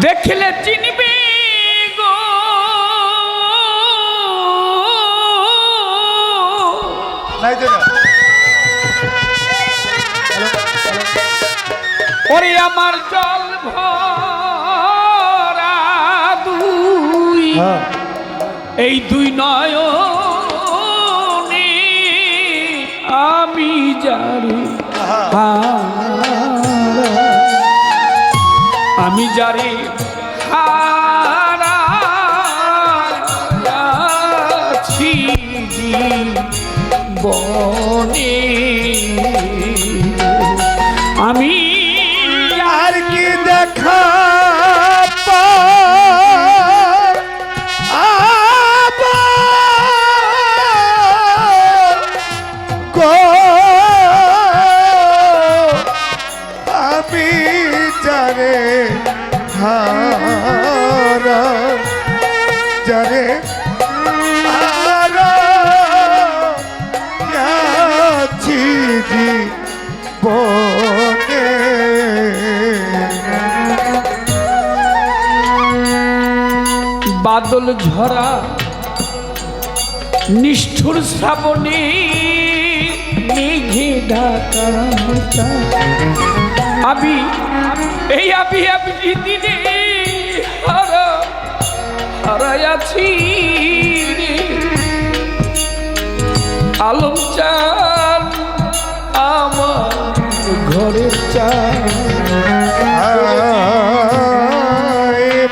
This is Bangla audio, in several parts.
দেখলে চিনবে গো। ওরে আমার জল ভরা দুই। হ্যাঁ। এই দুই নয় আমি জানি। আমি জানি হারা যাচ্ছি জীবনে বাদল ঝরা নিষ্ঠুর শ্রাবণে মেঘে ঢাকা আবি এই আবি আবি দিনে হারা হারাইয়াছি আলম চান আমার ঘরের চান।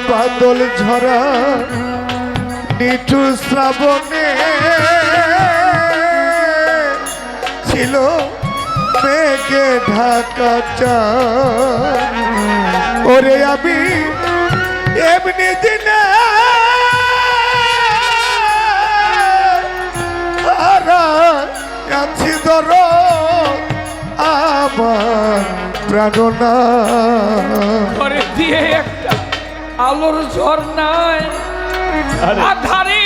বাদল ঝরা, নিঠু শ্রাবণে ছিল মেঘে ঢাকা চাঁদ। ওরে আমি এমনি দিনে আছি ধর আমার প্রাণনা দিয়ে একটা আলোর ঝর্ণায় আধারের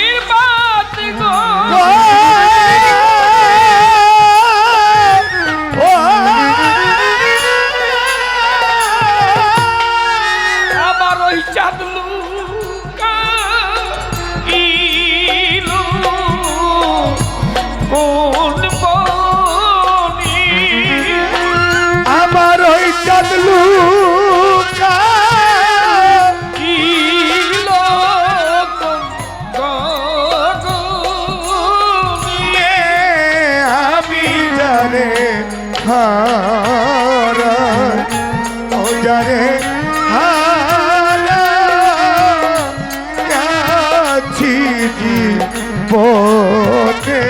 জীবনে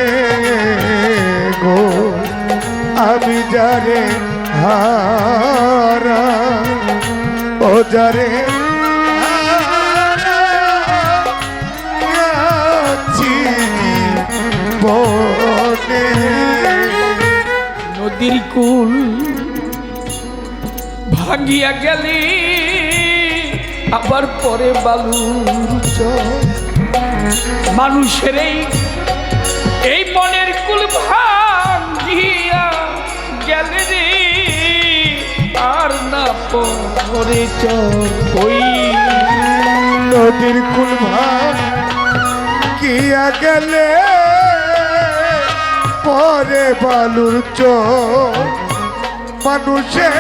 গো, আমি জানে হারা, ও জীবনে নদীর কুল ভাঙিয়া গেলে, আবার পরে বালুর চর। মানুষের এই এই মনের কুল ভাঙিয়া গেলে রে, আর না পরে ওই নদীর কুল ভাগ কিয়া গেলে পরে বালুর চর মানুষের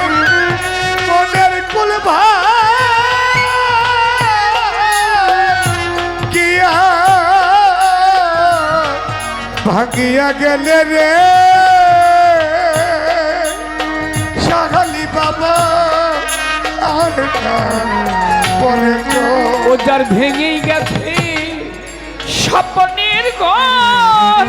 মনের কুল ভাগ ভাগিয়া গেলে রে। সাহালি বাবা আর ও যার ভেঙেই গেছে স্বপ্নের ঘর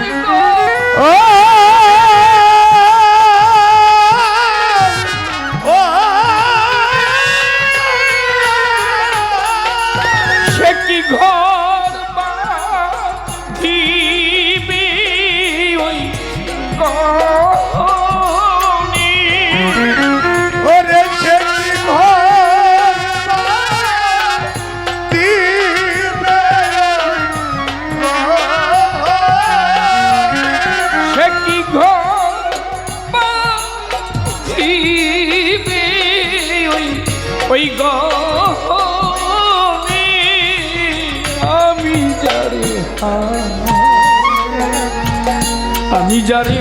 আমি যারে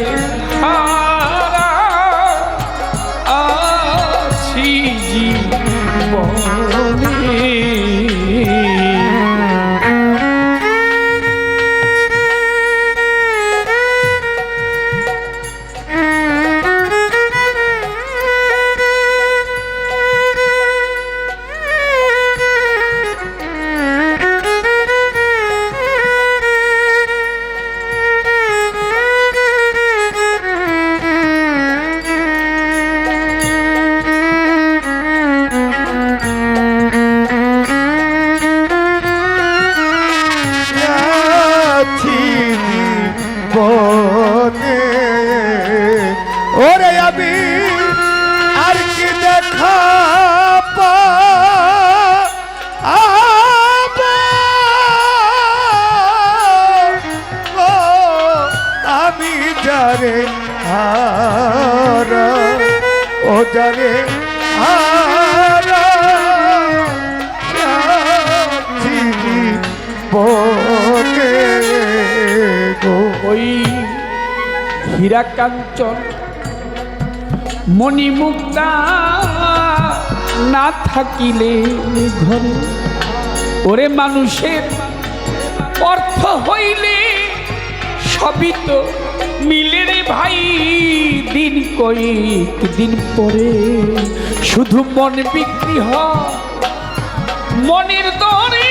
আছি জীবনে। যারে, হারা, ও যারে ওই হীরা কাঞ্চন মণিমুক্তা না থাকিলে ঘরে, ওরে মানুষের অর্থ হইলে সবই তো মিলে রে ভাই দিন কয়েক দিন পরে শুধু মন বিক্রি হয়। মনের দরে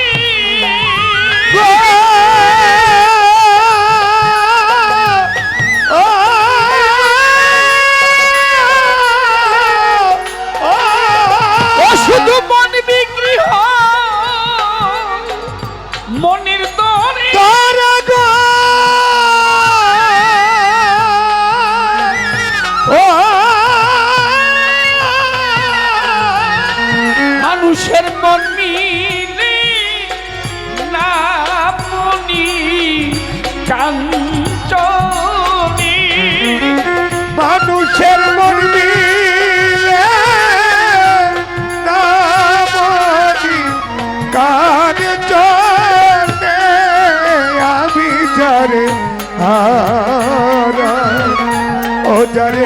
যারে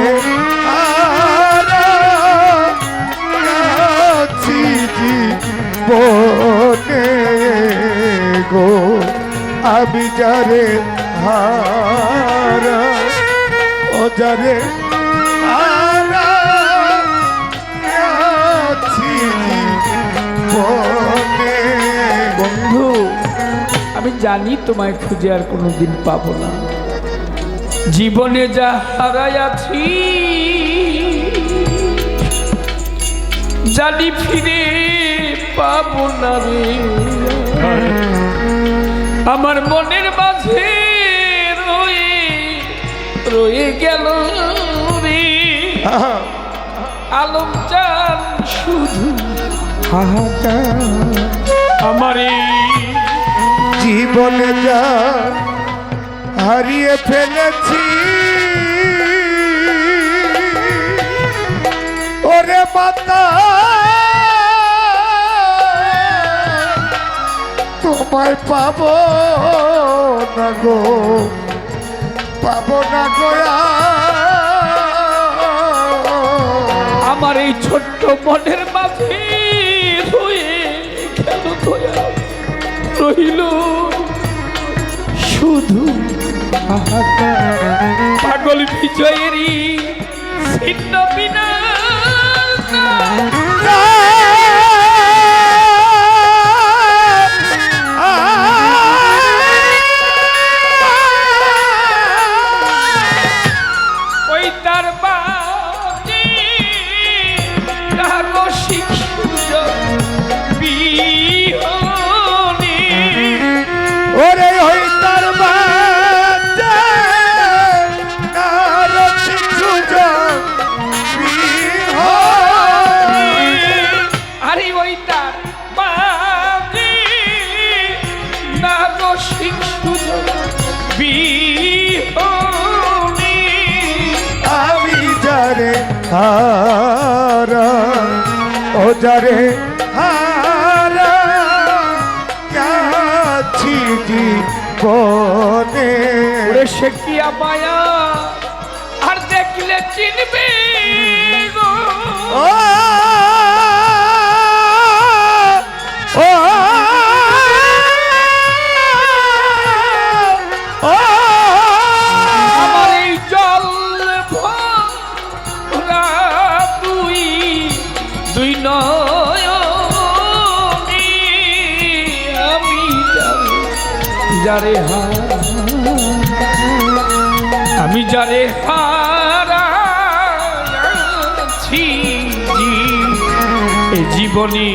জীবনে গো আমি যারে হারা ও যারে বন্ধু, আমি জানি তোমায় খুঁজে আর কোনো দিন পাবো না। জীবনে যা হারাই আছি জানি ফিরে পাবো না রে। আমার মনের মাঝে রয়ে রয়ে গেল রে। আলম চান শুধু হাহাকার। আমার জীবনে যা হারিয়ে ফেলেছি। ওরে মাতা। তোমায় পাব না গো, পাব না গোয়া আমার এই ছোট্ট মনের মাঝে দয়া রইল। শুধু। পাগল বিজয়েরই ছিন্ন বিনা বিহনে আমি যারে হারা ও যারে হারা কাছি জীবনে। সে কি মায়া আর দেখলে চিনবে? যারে আমি যারে হারাছি এই জীবনী